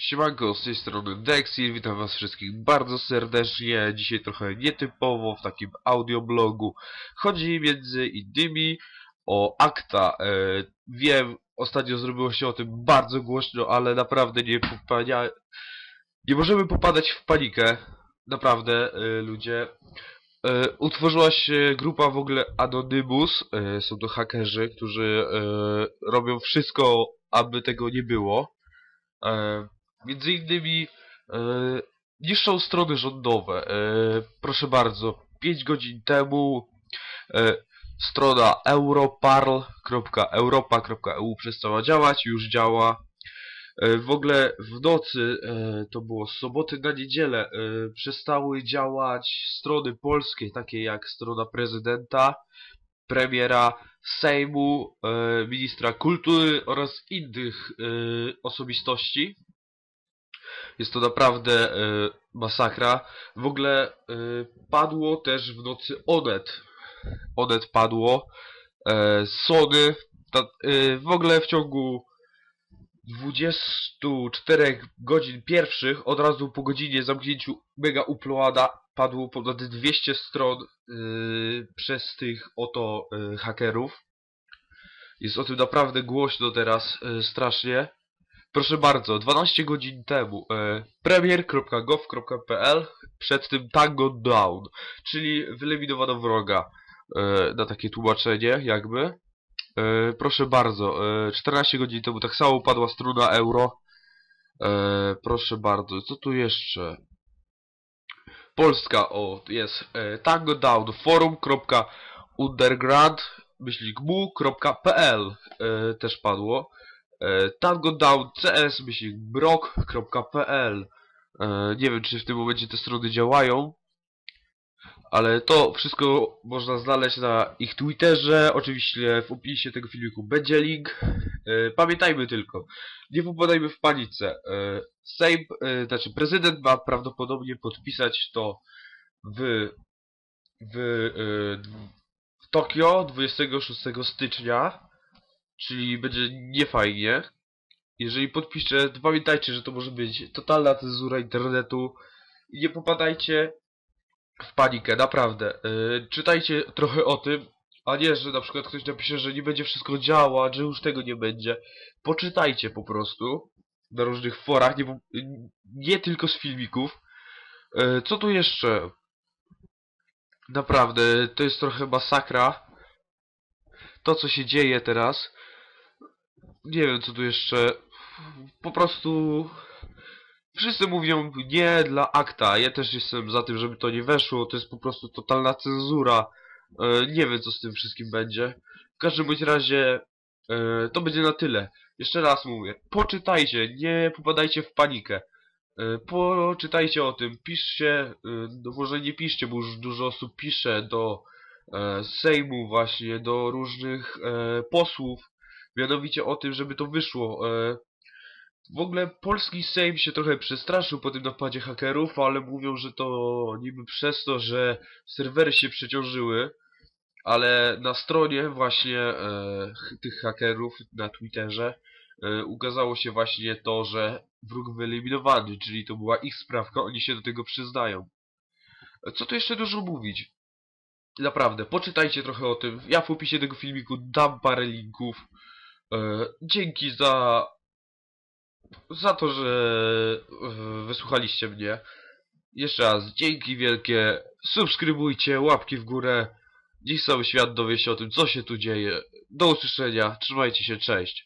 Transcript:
Siemanko, z tej strony Dexil, witam was wszystkich bardzo serdecznie. Dzisiaj trochę nietypowo w takim audioblogu. Chodzi między innymi o akta. E, wiem, ostatnio zrobiło się o tym bardzo głośno, ale naprawdę nie popania... Nie możemy popadać w panikę. Naprawdę, e, ludzie. E, utworzyła się grupa w ogóle Anonymous. E, są to hakerzy, którzy e, robią wszystko, aby tego nie było. E, między innymi e, niszczą strony rządowe. E, proszę bardzo, 5 godzin temu e, strona europarl.europa.eu przestała działać, już działa. E, w ogóle w nocy, e, to było z soboty na niedzielę, e, przestały działać strony polskie, takie jak strona prezydenta, premiera, Sejmu, e, ministra kultury oraz innych e, osobistości. Jest to naprawdę e, masakra. W ogóle e, padło też w nocy Onet. Onet padło. E, Sony. Ta, e, w ogóle w ciągu 24 godzin pierwszych, od razu po godzinie zamknięciu mega uploada, padło ponad 200 stron przez tych oto hakerów. Jest o tym naprawdę głośno teraz, strasznie. Proszę bardzo, 12 godzin temu e, premier.gov.pl przed tym Tango Down, czyli wyeliminowano wroga e, na takie tłumaczenie jakby. E, proszę bardzo, e, 14 godzin temu tak samo upadła struna euro. E, proszę bardzo, co tu jeszcze? Polska, o, jest e, Tango Down, forum.underground myślnikmu.pl e, też padło. E, Tango Down CS brok.pl e, Nie wiem czy w tym momencie te strony działają ale to wszystko można znaleźć na ich Twitterze, oczywiście w opisie tego filmiku będzie link. E, pamiętajmy tylko, nie popadajmy w panice. Sejm, znaczy prezydent ma prawdopodobnie podpisać to w, w, w Tokio 26 stycznia, czyli będzie niefajnie. Jeżeli podpiszę, to pamiętajcie, że to może być totalna cenzura internetu i nie popadajcie w panikę, naprawdę. Yy, czytajcie trochę o tym, a nie, że na przykład ktoś napisze, że nie będzie wszystko działać, że już tego nie będzie. Poczytajcie po prostu na różnych forach, nie, nie tylko z filmików. Yy, co tu jeszcze? Naprawdę, to jest trochę masakra. To, co się dzieje teraz. Nie wiem, co tu jeszcze. Po prostu Wszyscy mówią nie dla akta. Ja też jestem za tym, żeby to nie weszło. To jest po prostu totalna cenzura. E, nie wiem, co z tym wszystkim będzie. W każdym bądź razie e, to będzie na tyle. Jeszcze raz mówię. Poczytajcie, nie popadajcie w panikę. E, poczytajcie o tym. Piszcie, no może nie piszcie, bo już dużo osób pisze do Sejmu właśnie, do różnych posłów. Mianowicie o tym, żeby to wyszło. E, w ogóle polski Sejm się trochę przestraszył po tym napadzie hakerów, ale mówią, że to niby przez to, że serwery się przeciążyły, ale na stronie właśnie e, tych hakerów na Twitterze e, ukazało się właśnie to, że wróg wyeliminowany, czyli to była ich sprawka, oni się do tego przyznają. Co tu jeszcze dużo mówić? Naprawdę, poczytajcie trochę o tym. Ja w opisie tego filmiku dam parę linków. E, dzięki za za to, że wysłuchaliście mnie. Jeszcze raz dzięki wielkie. Subskrybujcie, łapki w górę. Dziś cały świat dowie się o tym, co się tu dzieje. Do usłyszenia. Trzymajcie się, cześć.